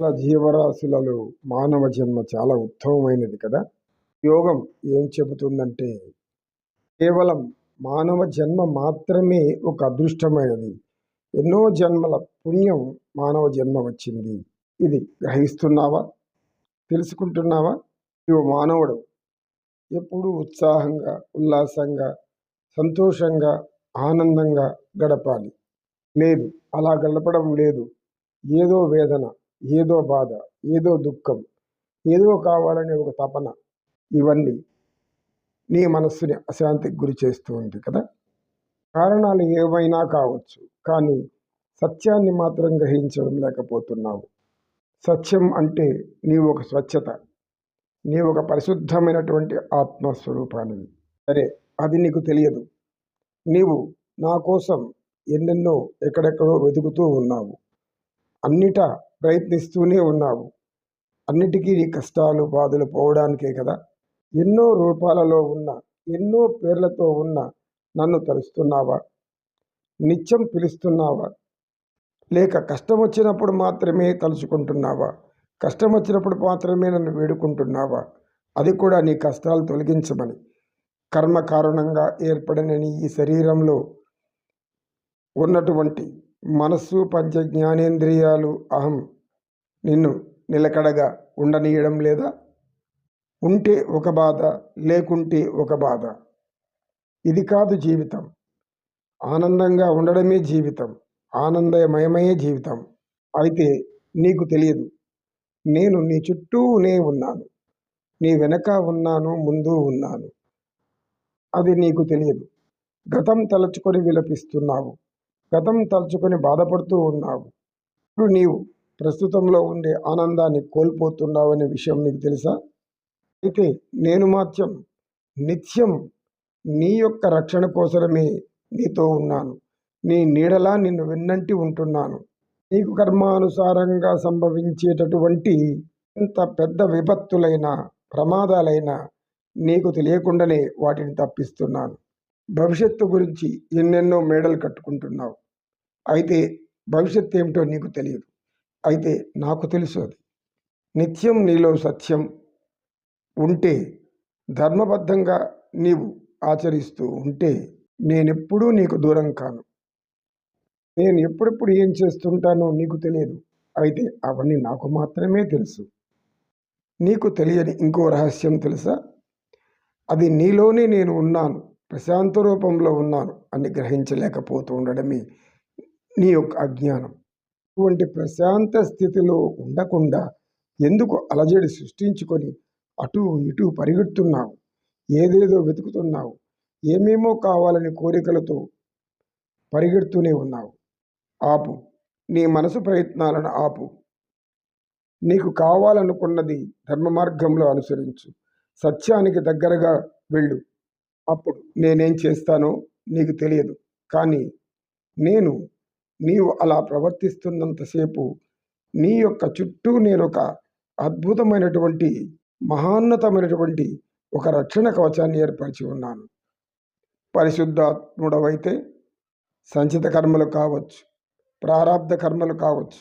చాలా జీవరాశులలో మానవ జన్మ చాలా ఉత్తమమైనది కదా? యోగం ఏం చెబుతుందంటే కేవలం మానవ జన్మ మాత్రమే ఒక అదృష్టమైనది. ఎన్నో జన్మల పుణ్యం మానవ జన్మ వచ్చింది. ఇది గ్రహిస్తున్నావా? తెలుసుకుంటున్నావా? నువ్వు మానవుడు ఎప్పుడూ ఉత్సాహంగా ఉల్లాసంగా సంతోషంగా ఆనందంగా గడపాలి. లేదు అలా గడపడం లేదు. ఏదో వేదన ఏదో బాధ ఏదో దుఃఖం ఏదో కావాలనే ఒక తపన ఇవన్నీ నీ మనస్సుని అశాంతికి గురి చేస్తూ ఉంది కదా. కారణాలు ఏవైనా కావచ్చు కానీ సత్యాన్ని మాత్రం గ్రహించడం లేకపోతున్నావు. సత్యం అంటే నీవు ఒక స్వచ్ఛత నీవు ఒక పరిశుద్ధమైనటువంటి ఆత్మస్వరూపానివి. సరే అది నీకు తెలియదు. నీవు నా కోసం ఎన్నెన్నో ఎక్కడెక్కడో వెతుకుతూ ఉన్నావు. అన్నిటా ప్రయత్నిస్తూనే ఉన్నావు. అన్నిటికీ నీ కష్టాలు బాధలు పోవడానికే కదా. ఎన్నో రూపాలలో ఉన్న ఎన్నో పేర్లతో ఉన్న నన్ను తలుస్తున్నావా? నిత్యం పిలుస్తున్నావా? లేక కష్టం వచ్చినప్పుడు మాత్రమే తలుచుకుంటున్నావా? కష్టం వచ్చినప్పుడు మాత్రమే నన్ను వేడుకుంటున్నావా? అది కూడా నీ కష్టాలు తొలగించమని. కర్మ కారణంగా ఏర్పడిన నీ ఈ శరీరంలో ఉన్నటువంటి మనస్సు పంచ జ్ఞానేంద్రియాలు అహం. నిన్ను నిలకడగా ఉండనీయడం లేదా? ఉంటే ఒక బాధ లేకుంటే ఒక బాధ. ఇది కాదు జీవితం. ఆనందంగా ఉండడమే జీవితం. ఆనందమయమయే జీవితం. అయితే నీకు తెలియదు. నేను నీ చుట్టూనే ఉన్నాను. నీ వెనక ఉన్నాను ముందు ఉన్నాను. అది నీకు తెలియదు. గతం తలుచుకొని విలపిస్తున్నావు. గతం తలుచుకొని బాధపడుతూ ఉన్నావు. ఇప్పుడు నీవు ప్రస్తుతంలో ఉండే ఆనందాన్ని కోల్పోతున్నావు అనే విషయం నీకు తెలుసా? అయితే నేను మాత్రం నిత్యం నీ యొక్క రక్షణ కోసమే నీతో ఉన్నాను. నీ నీడలా నిన్ను వెన్నంటి ఉంటున్నాను. నీకు కర్మానుసారంగా సంభవించేటటువంటి ఇంత పెద్ద విపత్తులైన ప్రమాదాలైనా నీకు తెలియకుండానే వాటిని తప్పిస్తున్నాను. భవిష్యత్తు గురించి ఎన్నెన్నో మేడలు కట్టుకుంటున్నావు. అయితే భవిష్యత్తు ఏమిటో నీకు తెలియదు. అయితే నాకు తెలుసు అది. నిత్యం నీలో సత్యం ఉంటే ధర్మబద్ధంగా నీవు ఆచరిస్తూ ఉంటే నేనెప్పుడూ నీకు దూరం కాను. నేను ఎప్పుడెప్పుడు ఏం చేస్తుంటానో నీకు తెలియదు. అయితే అవన్నీ నాకు మాత్రమే తెలుసు. నీకు తెలియని ఇంకో రహస్యం తెలుసా? అది నీలోనే నేను ఉన్నాను ప్రశాంత రూపంలో ఉన్నాను అని గ్రహించలేకపోతూ ఉండడమే. నీ యొక్క అజ్ఞానం. ఇటువంటి ప్రశాంత స్థితిలో ఉండకుండా ఎందుకు అలజడి సృష్టించుకొని అటు ఇటు పరిగెడుతున్నావు? ఏదేదో వెతుకుతున్నావు. ఏమేమో కావాలని కోరికలతో పరిగెడుతూనే ఉన్నావు. ఆపు. నీ మనసు ప్రయత్నాలను ఆపు. నీకు కావాలనుకున్నది ధర్మ మార్గంలో అనుసరించు. సత్యానికి దగ్గరగా వెళ్ళు. అప్పుడు నేనేం చేస్తానో నీకు తెలియదు. కానీ నేను నీవు అలా ప్రవర్తిస్తున్నంతసేపు నీ యొక్క చుట్టూ నేను ఒక అద్భుతమైనటువంటి మహాన్నతమైనటువంటి ఒక రక్షణ కవచాన్ని ఏర్పరిచి ఉన్నాను. పరిశుద్ధాత్ముడవైతే సంచిత కర్మలు కావచ్చు ప్రారంధ కర్మలు కావచ్చు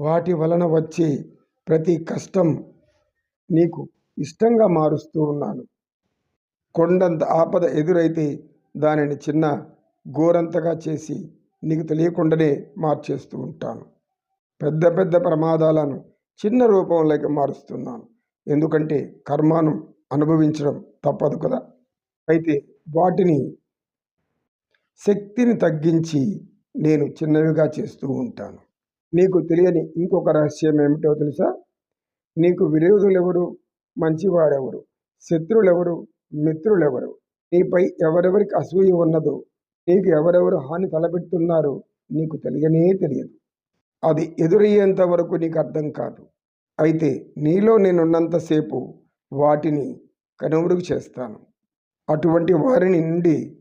వాటి వలన వచ్చే ప్రతి కష్టం నీకు ఇష్టంగా మారుస్తూ ఉన్నాను. కొండంత ఆపద ఎదురైతే దానిని చిన్న గోరంతగా చేసి నీకు తెలియకుండానే మార్చేస్తూ ఉంటాను. పెద్ద పెద్ద ప్రమాదాలను చిన్న రూపంలోకి మారుస్తున్నాను. ఎందుకంటే కర్మాను అనుభవించడం తప్పదు కదా. అయితే వాటిని శక్తిని తగ్గించి నేను చిన్నవిగా చేస్తూ ఉంటాను. నీకు తెలియని ఇంకొక రహస్యం ఏమిటో తెలుసా? నీకు విరోధులెవరు? మంచివాడెవరు శత్రులెవరు? మిత్రులెవరు? నీపై ఎవరెవరికి అసూయ ఉన్నదో నీకు ఎవరెవరు హాని తలపెడుతున్నారో నీకు తెలియనే తెలియదు. అది ఎదురయ్యేంత వరకు నీకు అర్థం కాదు. అయితే నీలో నేనున్నంతసేపు వాటిని కనుమరుగు చేస్తాను. అటువంటి వారిని నుండి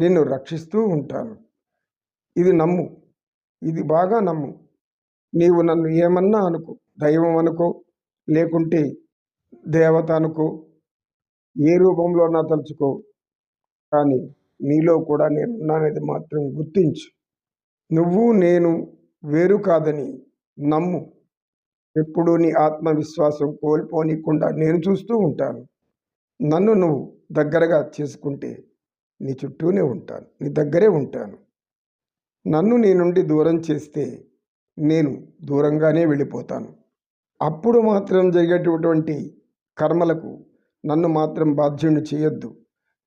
నిన్ను రక్షిస్తూ ఉంటాను. ఇది నమ్ము. ఇది బాగా నమ్ము. నీవు నన్ను ఏమన్నా అనుకో దైవం అనుకో లేకుంటే దేవత అనుకో ఏ రూపంలో నా తలుచుకో. కానీ నీలో కూడా నేను ఉన్నానది మాత్రం గుర్తించు. నువ్వు నేను వేరు కాదని నమ్ము. ఎప్పుడూ నీ ఆత్మవిశ్వాసం కోల్పోనీయకుండా నేను చూస్తూ ఉంటాను. నన్ను నువ్వు దగ్గరగా చేసుకుంటే నీ చుట్టూనే ఉంటాను. నీ దగ్గరే ఉంటాను. నన్ను నీ నుండి దూరం చేస్తే నేను దూరంగానే వెళ్ళిపోతాను. అప్పుడు మాత్రం జరిగేటటువంటి కర్మలకు నన్ను మాత్రం బాధ్యుని చేయొద్దు.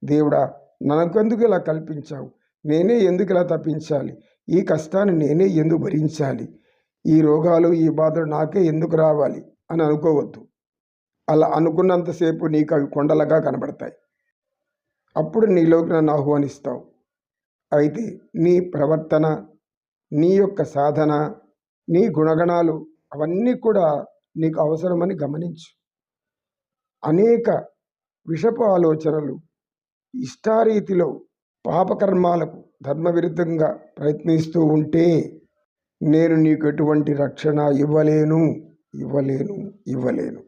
దేవుడా నాకెందుకు ఇలా కల్పించావు? నేనే ఎందుకు ఇలా తప్పించాలి? ఈ కష్టాన్ని నేనే ఎందుకు భరించాలి? ఈ రోగాలు ఈ బాధలు నాకే ఎందుకు రావాలి? అని అనుకోవద్దు. అలా అనుకున్నంతసేపు నీకు అవి కొండలుగా కనబడతాయి. అప్పుడు నీలోకి నన్ను ఆహ్వానిస్తావు. అయితే నీ ప్రవర్తన నీ యొక్క సాధన నీ గుణగణాలు అవన్నీ కూడా నీకు అవసరమని గమనించు. అనేక విషపు ఆలోచనలు ఇష్టారీతిలో పాపకర్మాలకు ధర్మవిరుద్ధంగా ప్రయత్నిస్తూ ఉంటే నేను నీకు ఎటువంటి రక్షణ ఇవ్వలేను ఇవ్వలేను ఇవ్వలేను.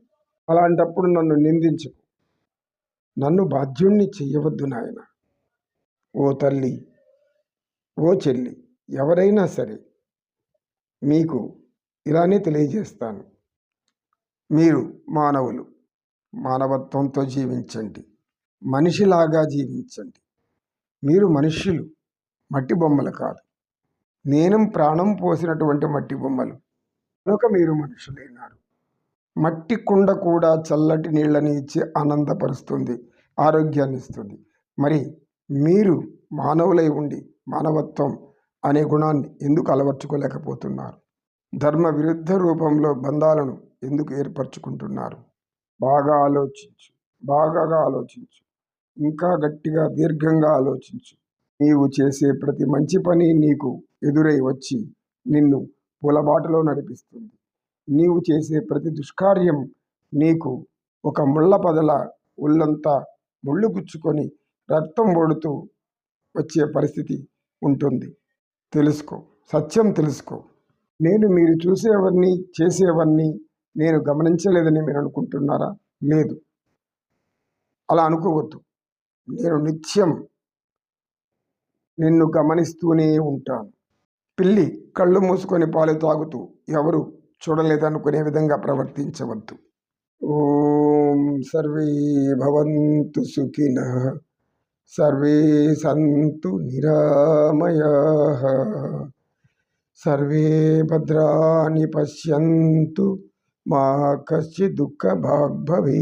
అలాంటప్పుడు నన్ను నిందించకు. నన్ను బాధ్యుణ్ణి చెయ్యవద్దు నాయన. ఓ తల్లి ఓ చెల్లి ఎవరైనా సరే మీకు ఇలానే తెలియజేస్తాను. మీరు మానవులు మానవత్వంతో జీవించండి. మనిషిలాగా జీవించండి. మీరు మనుష్యులు మట్టి బొమ్మలు కాదు. నేను ప్రాణం పోసినటువంటి మట్టి బొమ్మలు. కనుక మీరు మనుషులైనారు. మట్టి కుండ కూడా చల్లటి నీళ్ళని ఇచ్చి ఆనందపరుస్తుంది ఆరోగ్యాన్ని ఇస్తుంది. మరి మీరు మానవులై ఉండి మానవత్వం అనే గుణాన్ని ఎందుకు అలవర్చుకోలేకపోతున్నారు? ధర్మ విరుద్ధ రూపంలో బంధాలను ఎందుకు ఏర్పరచుకుంటున్నారు? బాగా ఆలోచించు బాగా ఆలోచించు. ఇంకా గట్టిగా దీర్ఘంగా ఆలోచించు. నీవు చేసే ప్రతి మంచి పని నీకు ఎదురై వచ్చి నిన్ను పూలబాటలో నడిపిస్తుంది. నీవు చేసే ప్రతి దుష్కార్యం నీకు ఒక ముళ్ళ పదల ఒళ్ళంతా ముళ్ళు గుచ్చుకొని రక్తం ఓడుతూ వచ్చే పరిస్థితి ఉంటుంది. తెలుసుకో సత్యం తెలుసుకో. నేను మీరు చూసేవన్నీ చేసేవన్నీ నేను గమనించలేదని మీరు అనుకుంటున్నారా? లేదు. అలా అనుకోవద్దు. నేను నిత్యం నిన్ను గమనిస్తూనే ఉంటాను. పిల్లి కళ్ళు మూసుకొని పాలు తాగుతూ ఎవరు చూడలేదనుకునే విధంగా ప్రవర్తించవద్దు. ఓం సర్వే భవంతు సుఖిన సర్వే సంతు నిరామయ సర్వే భద్రాన్ని పశ్యంతు మా కశ్చి దుఃఖ భాగ్భవే